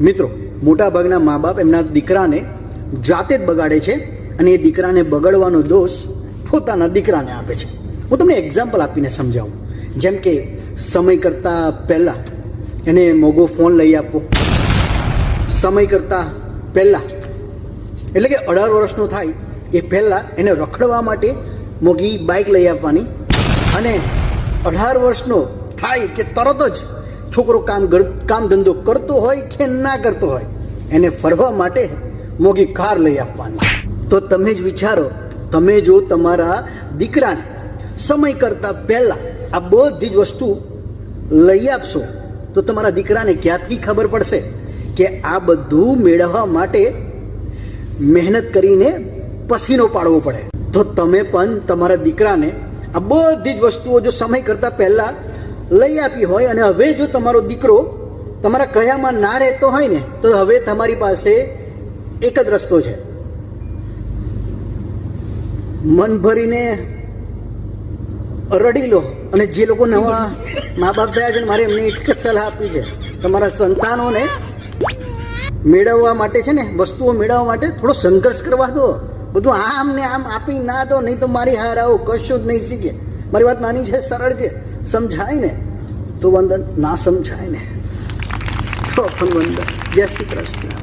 મિત્રો, મોટાભાગના મા બાપ એમના દીકરાને જાતે જ બગાડે છે અને એ દીકરાને બગડવાનો દોષ પોતાના દીકરાને આપે છે. હું તમને એક્ઝામ્પલ આપીને સમજાવું. જેમ કે, સમય કરતાં પહેલાં એને મોગો ફોન લઈ આપવો. સમય કરતાં પહેલાં, એટલે કે અઢાર વર્ષનો થાય, એ પહેલાં એને રખડવા માટે મોગી બાઇક લઈ આપવાની. અને અઢાર વર્ષનો થાય કે તરત જ છોકરો કામ કામ ધંધો કરતો હોય કે ના કરતો હોય, એને ફરવા માટે મોગી કાર લઈ આપવાની. તો તમે જ વિચારો, તમે જો તમારા દીકરાને સમય કરતાં પહેલાં આ બધી જ વસ્તુ લઈ આપશો, તો તમારા દીકરાને ક્યાંથી ખબર પડશે કે આ બધું મેળવવા માટે મહેનત કરીને પસીનો પાડવો પડે? તો તમે પણ તમારા દીકરાને આ બધી જ વસ્તુઓ જો સમય કરતાં પહેલાં લઈ આપી હોય અને હવે જો તમારો દીકરો તમારા કયામાં ના રહેતો હોય ને, તો હવે તમારી પાસે એક જ રસ્તો છે. મન ભરીને રડી લો અને જે લોકો નવા મા બાપ થયા છે મારે એમને એક જ સલાહ આપી છે. તમારા સંતાનોને મેળવવા માટે છે ને, વસ્તુઓ મેળવવા માટે થોડો સંઘર્ષ કરવા દો. બધું આમ ને આમ આપી ના દો, નહીં તો મારી હાર આવો કશું જ નહીં શીખે. મારી વાત નાની છે, સરળ છે. સમજાય ને તો વંદન ના સમજાય ને તો પણ વંદન. જય શ્રી કૃષ્ણ.